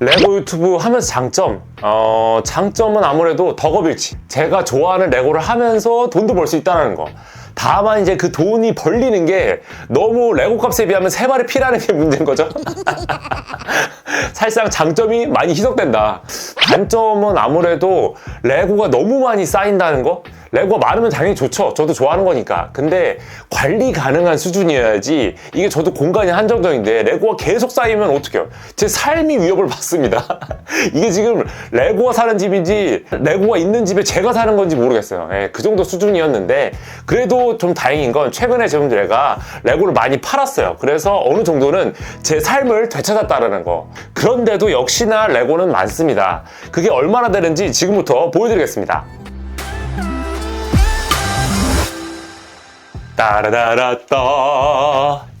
레고 유튜브 하면서 장점. 어 장점은 아무래도 덕업일치. 제가 좋아하는 레고를 하면서 돈도 벌 수 있다는 거. 다만 이제 그 돈이 벌리는 게 너무 레고 값에 비하면 세 발의 피라는 게 문제인 거죠. 사실상 장점이 많이 희석된다. 단점은 아무래도 레고가 너무 많이 쌓인다는 거 레고가 많으면 당연히 좋죠. 저도 좋아하는 거니까. 근데 관리 가능한 수준이어야지 이게 저도 공간이 한정적인데 레고가 계속 쌓이면 어떡해요? 제 삶이 위협을 받습니다. 이게 지금 레고가 사는 집인지 레고가 있는 집에 제가 사는 건지 모르겠어요. 예, 그 정도 수준이었는데 그래도 좀 다행인 건 최근에 지금 제가 레고를 많이 팔았어요. 그래서 어느 정도는 제 삶을 되찾았다는 거. 그런데도 역시나 레고는 많습니다. 그게 얼마나 되는지 지금부터 보여드리겠습니다. 따라다라따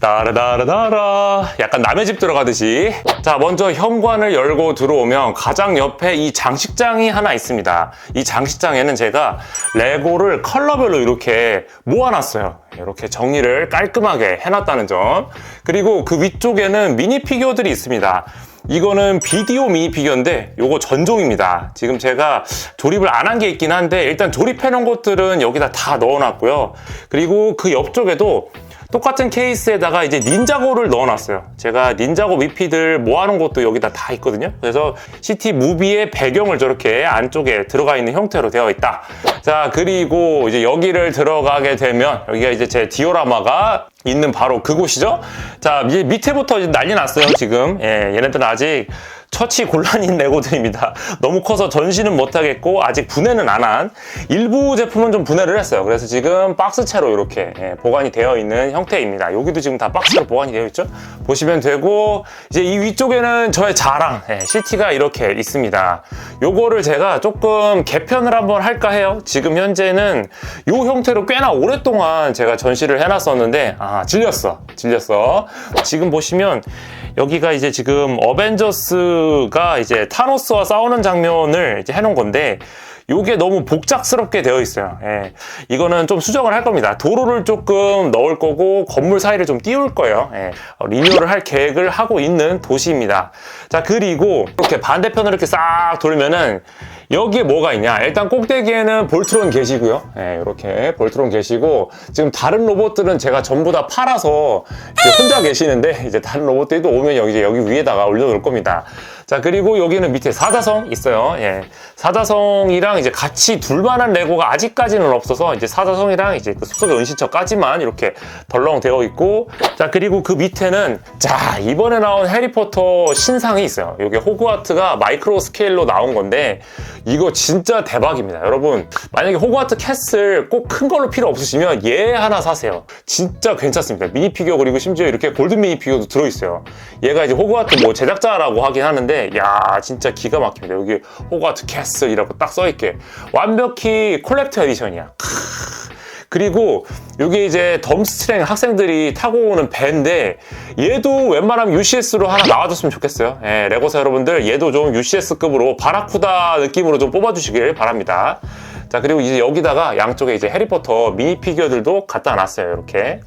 따라다라다라. 약간 남의 집 들어가듯이. 자 먼저 현관을 열고 들어오면 가장 옆에 이 장식장이 하나 있습니다. 이 장식장에는 제가 레고를 컬러별로 이렇게 모아놨어요. 이렇게 정리를 깔끔하게 해놨다는 점. 그리고 그 위쪽에는 미니 피규어들이 있습니다. 이거는 비디오 미니 피규어인데 요거 전종입니다. 지금 제가 조립을 안 한 게 있긴 한데 일단 조립해 놓은 것들은 여기다 다 넣어 놨고요. 그리고 그 옆쪽에도 똑같은 케이스에다가 이제 닌자고를 넣어놨어요. 제가 닌자고 미피들 모아놓은 것도 여기다 다 있거든요. 그래서 시티 무비의 배경을 저렇게 안쪽에 들어가 있는 형태로 되어 있다. 자, 그리고 이제 여기를 들어가게 되면 여기가 이제 제 디오라마가 있는 바로 그곳이죠. 자, 이제 밑에부터 난리 났어요, 지금. 예, 얘네들은 아직 처치 곤란인 레고들입니다. 너무 커서 전시는 못하겠고 아직 분해는 안 한 일부 제품은 좀 분해를 했어요. 그래서 지금 박스채로 이렇게 예, 보관이 되어 있는 형태입니다. 여기도 지금 다 박스로 보관이 되어 있죠. 보시면 되고 이제 이 위쪽에는 저의 자랑 예, CT가 이렇게 있습니다. 요거를 제가 조금 개편을 한번 할까 해요. 지금 현재는 요 형태로 꽤나 오랫동안 제가 전시를 해놨었는데 아 질렸어 질렸어. 지금 보시면 여기가 이제 지금 어벤져스가 이제 타노스와 싸우는 장면을 이제 해놓은 건데 이게 너무 복잡스럽게 되어 있어요. 예. 이거는 좀 수정을 할 겁니다. 도로를 조금 넣을 거고 건물 사이를 좀 띄울 거예요. 예. 어, 리뉴얼을 할 계획을 하고 있는 도시입니다. 자 그리고 이렇게 반대편으로 이렇게 싹 돌면은 여기에 뭐가 있냐? 일단 꼭대기에는 볼트론 계시고요. 네, 이렇게 볼트론 계시고 지금 다른 로봇들은 제가 전부 다 팔아서 혼자 계시는데 이제 다른 로봇들도 오면 여기 여기 위에다가 올려놓을 겁니다. 자 그리고 여기는 밑에 사자성 있어요. 예, 사자성이랑 이제 같이 둘만한 레고가 아직까지는 없어서 이제 사자성이랑 이제 그 숲속의 은신처까지만 이렇게 덜렁 되어 있고 자 그리고 그 밑에는 자 이번에 나온 해리포터 신상이 있어요. 이게 호그와트가 마이크로 스케일로 나온 건데 이거 진짜 대박입니다. 여러분 만약에 호그와트 캐슬 꼭 큰 걸로 필요 없으시면 얘 하나 사세요. 진짜 괜찮습니다. 미니 피규어 그리고 심지어 이렇게 골든 미니 피규어도 들어있어요. 얘가 이제 호그와트 뭐 제작자라고 하긴 하는데 야 진짜 기가 막힙니다. 여기 호그와트 캐슬이라고 딱 써있게 완벽히 콜렉터 에디션이야. 그리고 이게 이제 덤스트랭 학생들이 타고 오는 배인데 얘도 웬만하면 UCS로 하나 나와줬으면 좋겠어요. 예, 레고사 여러분들 얘도 좀 UCS급으로 바라쿠다 느낌으로 좀 뽑아주시길 바랍니다. 자 그리고 이제 여기다가 양쪽에 이제 해리포터 미니 피규어들도 갖다 놨어요 이렇게.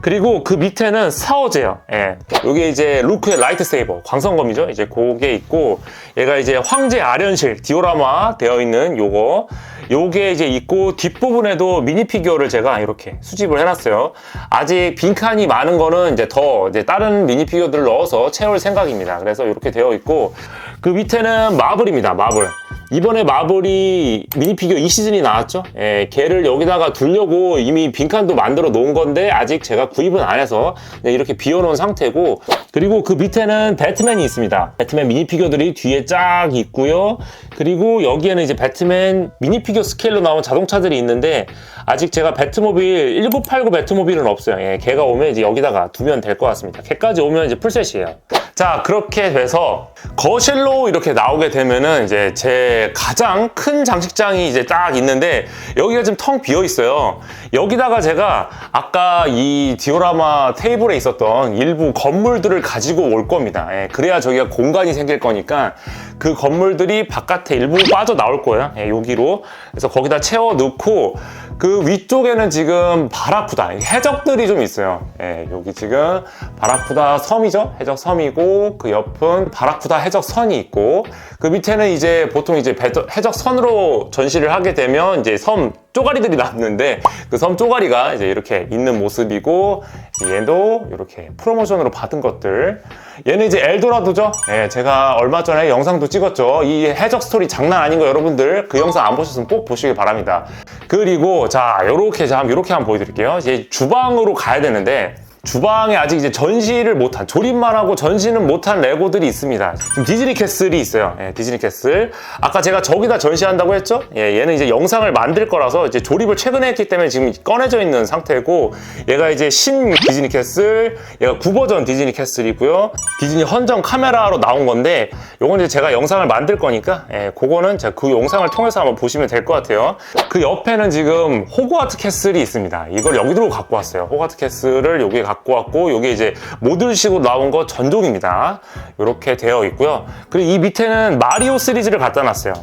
그리고 그 밑에는 사워제요 예. 이게 이제 루크의 라이트 세이버 광선검이죠? 이제 그게 있고 얘가 이제 황제 아련실 디오라마 되어 있는 요거. 요게 이제 있고 뒷부분에도 미니 피규어를 제가 이렇게 수집을 해놨어요. 아직 빈칸이 많은 거는 이제 더 이제 다른 미니 피규어들을 넣어서 채울 생각입니다. 그래서 이렇게 되어 있고 그 밑에는 마블입니다 마블 이번에 마블이 미니피규어 이 시즌이 나왔죠. 예, 걔를 여기다가 두려고 이미 빈칸도 만들어 놓은 건데 아직 제가 구입은 안 해서 이렇게 비워놓은 상태고 그리고 그 밑에는 배트맨이 있습니다. 배트맨 미니피규어들이 뒤에 쫙 있고요. 그리고 여기에는 이제 배트맨 미니피규어 스케일로 나온 자동차들이 있는데 아직 제가 배트모빌 1989 배트모빌은 없어요. 예, 걔가 오면 이제 여기다가 두면 될 것 같습니다. 걔까지 오면 이제 풀셋이에요. 자 그렇게 돼서 거실로 이렇게 나오게 되면은 이제 제 가장 큰 장식장이 이제 딱 있는데 여기가 지금 텅 비어 있어요. 여기다가 제가 아까 이 디오라마 테이블에 있었던 일부 건물들을 가지고 올 겁니다. 예, 그래야 저기가 공간이 생길 거니까 그 건물들이 바깥에 일부 빠져 나올 거예요. 예, 여기로. 그래서 거기다 채워 넣고 그 위쪽에는 지금 바라쿠다 해적들이 좀 있어요. 예, 여기 지금 바라쿠다 섬이죠. 해적 섬이고 그 옆은 바라쿠다 해적 선이 있고 그 밑에는 이제 보통 이제 배- 해적 선으로 전시를 하게 되면 이제 섬 쪼가리들이 남는데 그 섬 쪼가리가 이제 이렇게 있는 모습이고 얘도 이렇게 프로모션으로 받은 것들. 얘는 이제 엘도라도죠? 예, 제가 얼마 전에 영상도 찍었죠. 이 해적 스토리 장난 아닌 거 여러분들 그 영상 안 보셨으면 꼭 보시길 바랍니다. 그리고 자 요렇게 자 요렇게 한번 보여드릴게요. 이제 주방으로 가야 되는데 주방에 아직 이제 전시를 못한 조립만 하고 전시는 못한 레고들이 있습니다. 지금 디즈니 캐슬이 있어요. 예, 디즈니 캐슬. 아까 제가 저기다 전시한다고 했죠? 예, 얘는 이제 영상을 만들 거라서 이제 조립을 최근에 했기 때문에 지금 꺼내져 있는 상태고 얘가 이제 신 디즈니 캐슬, 얘가 9버전 디즈니 캐슬이고요. 디즈니 헌정 카메라로 나온 건데 요건 이제 제가 영상을 만들 거니까 예, 그거는 제가 그 영상을 통해서 한번 보시면 될 것 같아요. 그 옆에는 지금 호그와트 캐슬이 있습니다. 이걸 여기로 갖고 왔어요. 호그와트 캐슬을 여기에 갖고 왔고 여기 이제 모듈식으로 나온 거 전종입니다. 이렇게 되어 있고요. 그리고 이 밑에는 마리오 시리즈를 갖다 놨어요.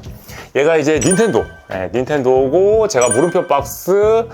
얘가 이제 닌텐도, 예, 닌텐도고 제가 물음표 박스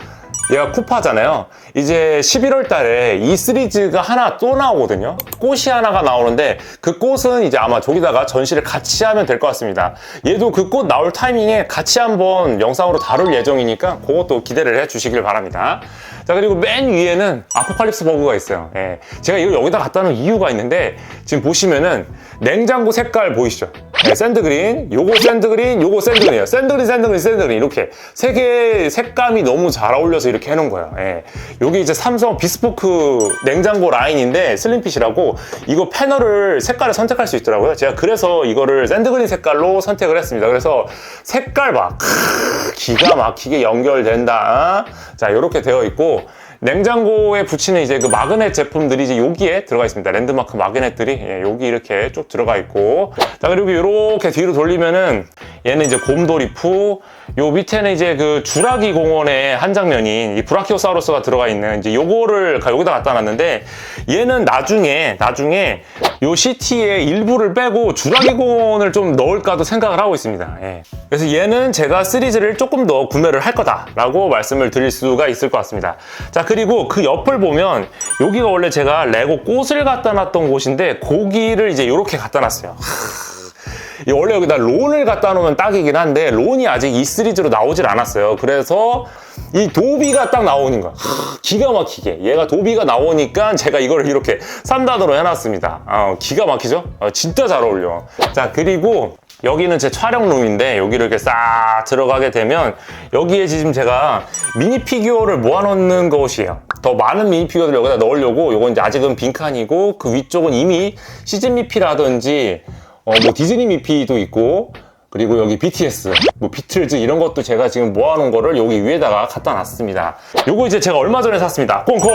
얘가 쿠파잖아요. 이제 11월 달에 이 시리즈가 하나 또 나오거든요. 꽃이 하나가 나오는데 그 꽃은 이제 아마 저기다가 전시를 같이 하면 될 것 같습니다. 얘도 그 꽃 나올 타이밍에 같이 한번 영상으로 다룰 예정이니까 그것도 기대를 해 주시길 바랍니다. 자, 그리고 맨 위에는 아포칼립스 버그가 있어요. 예. 제가 이걸 여기다 갖다 놓은 이유가 있는데 지금 보시면은 냉장고 색깔 보이시죠? 네, 샌드그린, 요거 샌드그린, 요거 샌드그린이에요. 샌드그린, 샌드그린, 샌드그린 이렇게 세 개의 색감이 너무 잘 어울려서 이렇게 해놓은 거예요. 예. 요게 이제 삼성 비스포크 냉장고 라인인데 슬림핏이라고 이거 패널을 색깔을 선택할 수 있더라고요. 제가 그래서 이거를 샌드그린 색깔로 선택을 했습니다. 그래서 색깔 봐. 크으, 기가 막히게 연결된다. 자, 이렇게 되어 있고 냉장고에 붙이는 이제 그 마그넷 제품들이 이제 여기에 들어가 있습니다. 랜드마크 마그넷들이 예, 여기 이렇게 쭉 들어가 있고 자 그리고 이렇게 뒤로 돌리면은 얘는 이제 곰돌이프 요 밑에는 이제 그 주라기 공원의 한 장면인 이 브라키오사우루스가 들어가 있는 이제 요거를 가- 여기다 갖다 놨는데 얘는 나중에 나중에 요 시티의 일부를 빼고 주라기 공원을 좀 넣을까도 생각을 하고 있습니다. 예. 그래서 얘는 제가 시리즈를 조금 더 구매를 할 거다라고 말씀을 드릴 수가 있을 것 같습니다. 자 그리고 그 옆을 보면 여기가 원래 제가 레고 꽃을 갖다 놨던 곳인데 고기를 이제 이렇게 갖다 놨어요. 이 원래 여기다 론을 갖다 놓으면 딱이긴 한데 론이 아직 이 시리즈로 나오질 않았어요. 그래서 이 도비가 딱 나오는 거야. 하, 기가 막히게. 얘가 도비가 나오니까 제가 이걸 이렇게 3단으로 해놨습니다. 아, 기가 막히죠? 아, 진짜 잘 어울려. 자, 그리고 여기는 제 촬영룸인데 여기를 이렇게 싹 들어가게 되면 여기에 지금 제가 미니 피규어를 모아놓는 곳이에요. 더 많은 미니 피규어들을 여기다 넣으려고 이건 아직은 빈칸이고 그 위쪽은 이미 시즌 미피라든지 어, 뭐 디즈니 미피도 있고 그리고 여기 BTS, 뭐 비틀즈 이런 것도 제가 지금 모아놓은 거를 여기 위에다가 갖다 놨습니다. 요거 이제 제가 얼마 전에 샀습니다. 꽁꽃!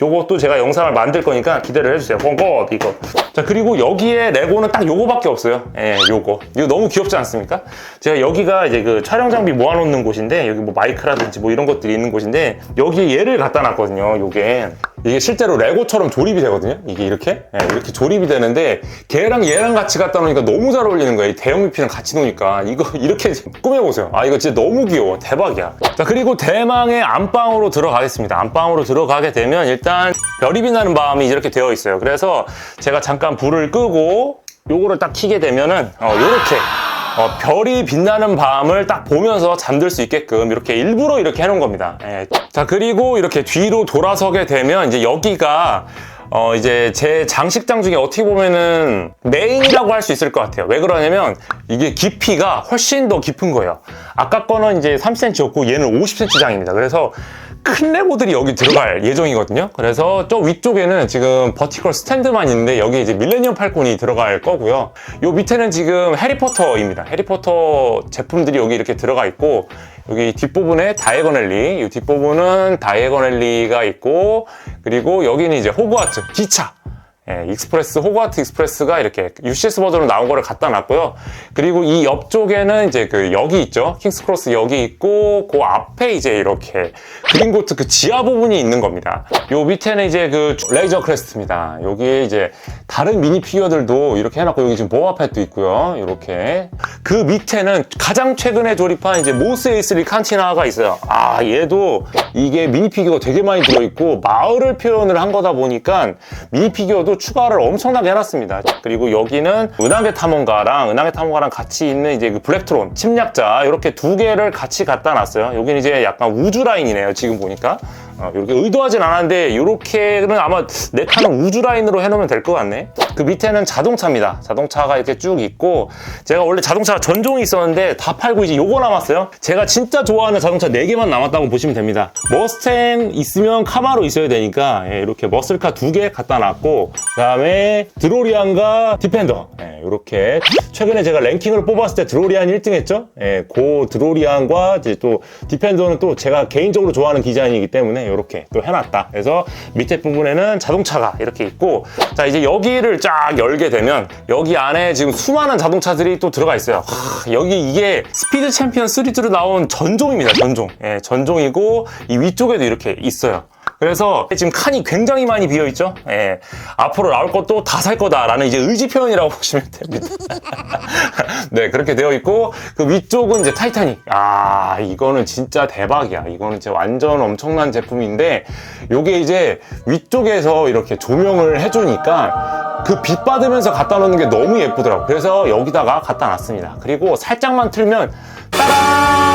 요것도 제가 영상을 만들 거니까 기대를 해주세요. 꽁꽃 이거. 자 그리고 여기에 레고는 딱 요거밖에 없어요. 예, 요거. 이거 너무 귀엽지 않습니까? 제가 여기가 이제 그 촬영 장비 모아놓는 곳인데 여기 뭐 마이크라든지 뭐 이런 것들이 있는 곳인데 여기에 얘를 갖다 놨거든요. 요게. 이게 실제로 레고처럼 조립이 되거든요. 이게 이렇게 예, 이렇게 조립이 되는데 걔랑 얘랑 같이 갖다 놓으니까 너무 잘 어울리는 거예요. 이 대형 미피랑 같이 놓으니까 이거 이렇게 꾸며보세요. 아 이거 진짜 너무 귀여워. 대박이야. 자 그리고 대망의 안방으로 들어가겠습니다. 안방으로 들어가게 되면 일단 별이 빛나는 밤이 이렇게 되어 있어요. 그래서 제가 잠깐 불을 끄고 요거를 딱 켜게 되면은 어, 요렇게 어, 별이 빛나는 밤을 딱 보면서 잠들 수 있게끔 이렇게 일부러 이렇게 해놓은 겁니다. 예. 자, 그리고 이렇게 뒤로 돌아서게 되면 이제 여기가 어, 이제 제 장식장 중에 어떻게 보면은 메인이라고 할 수 있을 것 같아요. 왜 그러냐면 이게 깊이가 훨씬 더 깊은 거예요. 아까 거는 이제 3cm였고 얘는 50cm 장입니다. 그래서 큰 레고들이 여기 들어갈 예정이거든요. 그래서 저 위쪽에는 지금 버티컬 스탠드만 있는데 여기 이제 밀레니엄 팔콘이 들어갈 거고요. 요 밑에는 지금 해리포터입니다. 해리포터 제품들이 여기 이렇게 들어가 있고 여기 뒷부분에 다이거넬리, 이 뒷부분은 다이거넬리가 있고 그리고 여기는 이제 호그와트 기차 예, 익스프레스, 호그와트 익스프레스가 이렇게 UCS 버전으로 나온 거를 갖다 놨고요. 그리고 이 옆쪽에는 이제 그 역이 있죠. 킹스크로스 역이 있고, 그 앞에 이제 이렇게 그린고트 그 지하 부분이 있는 겁니다. 요 밑에는 이제 그 레이저 크레스트입니다. 여기에 이제 다른 미니 피규어들도 이렇게 해놨고, 여기 지금 보아팻도 있고요. 이렇게. 그 밑에는 가장 최근에 조립한 이제 모스 A3 칸티나가 있어요. 아, 얘도 이게 미니 피규어가 되게 많이 들어있고, 마을을 표현을 한 거다 보니까 미니 피규어도 추가를 엄청나게 해놨습니다. 그리고 여기는 은하계 탐험가랑 은하계 탐험가랑 같이 있는 이제 그 블랙트론 침략자 이렇게 두 개를 같이 갖다 놨어요. 여기는 이제 약간 우주 라인이네요. 지금 보니까. 어, 이렇게 의도하진 않았는데 이렇게는 아마 내 칸은 우주 라인으로 해놓으면 될 것 같네. 그 밑에는 자동차입니다. 자동차가 이렇게 쭉 있고 제가 원래 자동차 전종이 있었는데 다 팔고 이제 요거 남았어요. 제가 진짜 좋아하는 자동차 4개만 남았다고 보시면 됩니다. 머스탱 있으면 카마로 있어야 되니까 예, 이렇게 머슬카 두개 갖다 놨고 그 다음에 드로리안과 디펜더 예, 이렇게 최근에 제가 랭킹을 뽑았을 때 드로리안 1등 했죠. 예, 그 드로리안과 이제 또 디펜더는 또 제가 개인적으로 좋아하는 디자인이기 때문에 이렇게 또 해놨다. 그래서 밑에 부분에는 자동차가 이렇게 있고 자 이제 여기를 쫙 열게 되면 여기 안에 지금 수많은 자동차들이 또 들어가 있어요. 하, 여기 이게 스피드 챔피언 시리즈로 나온 전종입니다. 전종. 예, 전종이고 이 위쪽에도 이렇게 있어요. 그래서 지금 칸이 굉장히 많이 비어 있죠. 예, 앞으로 나올 것도 다 살 거다라는 이제 의지 표현이라고 보시면 됩니다. 네, 그렇게 되어 있고 그 위쪽은 이제 타이타닉. 아, 이거는 진짜 대박이야. 이거는 진짜 완전 엄청난 제품인데 요게 이제 위쪽에서 이렇게 조명을 해 주니까 그빛 받으면서 갖다 놓는 게 너무 예쁘더라고. 그래서 여기다가 갖다 놨습니다. 그리고 살짝만 틀면 따란!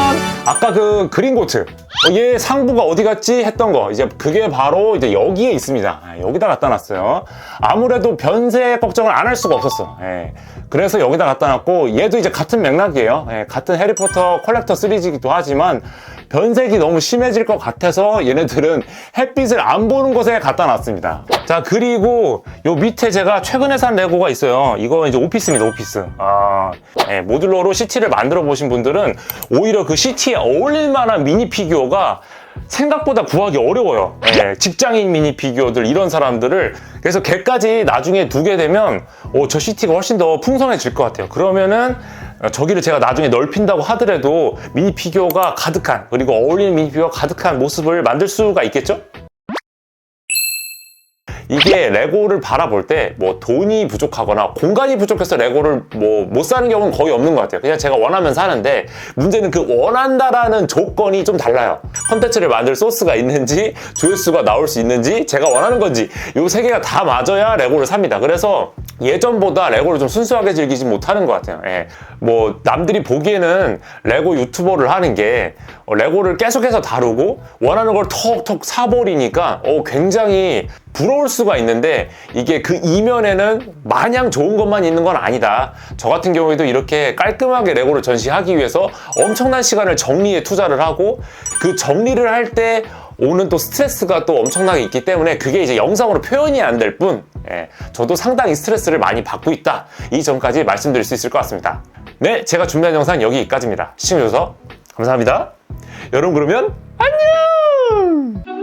아까 그 그린 고트. 어, 얘 상부가 어디 갔지? 했던 거. 이제 그게 바로 이제 여기에 있습니다. 아, 여기다 갖다 놨어요. 아무래도 변색 걱정을 안 할 수가 없었어. 예. 그래서 여기다 갖다 놨고, 얘도 이제 같은 맥락이에요. 예, 같은 해리포터 컬렉터 시리즈이기도 하지만, 변색이 너무 심해질 것 같아서 얘네들은 햇빛을 안 보는 곳에 갖다 놨습니다. 자, 그리고 요 밑에 제가 최근에 산 레고가 있어요. 이거 이제 오피스입니다, 오피스. 아, 예, 모듈러로 CT를 만들어 보신 분들은 오히려 그 CT에 어울릴 만한 미니 피규어가 생각보다 구하기 어려워요. 예, 직장인 미니 피규어들 이런 사람들을 그래서 걔까지 나중에 두게 되면 오, 저 CT가 훨씬 더 풍성해질 것 같아요. 그러면은 어, 저기를 제가 나중에 넓힌다고 하더라도 미니 피규어가 가득한 그리고 어울리는 미니 피규어가 가득한 모습을 만들 수가 있겠죠? 이게 레고를 바라볼 때 뭐 돈이 부족하거나 공간이 부족해서 레고를 뭐 못 사는 경우는 거의 없는 것 같아요. 그냥 제가 원하면 사는데 문제는 그 원한다라는 조건이 좀 달라요. 컨텐츠를 만들 소스가 있는지 조회수가 나올 수 있는지 제가 원하는 건지 이 세 개가 다 맞아야 레고를 삽니다. 그래서 예전보다 레고를 좀 순수하게 즐기지 못하는 것 같아요. 예. 뭐 남들이 보기에는 레고 유튜버를 하는 게 어, 레고를 계속해서 다루고 원하는 걸 톡톡 사버리니까 어, 굉장히 부러울 수가 있는데 이게 그 이면에는 마냥 좋은 것만 있는 건 아니다. 저 같은 경우에도 이렇게 깔끔하게 레고를 전시하기 위해서 엄청난 시간을 정리에 투자를 하고 그 정리를 할때 오는 또 스트레스가 또 엄청나게 있기 때문에 그게 이제 영상으로 표현이 안 될 뿐, 예, 저도 상당히 스트레스를 많이 받고 있다. 이 점까지 말씀드릴 수 있을 것 같습니다. 네, 제가 준비한 영상 여기까지입니다. 시청해주셔서 감사합니다. 여러분 그러면 안녕!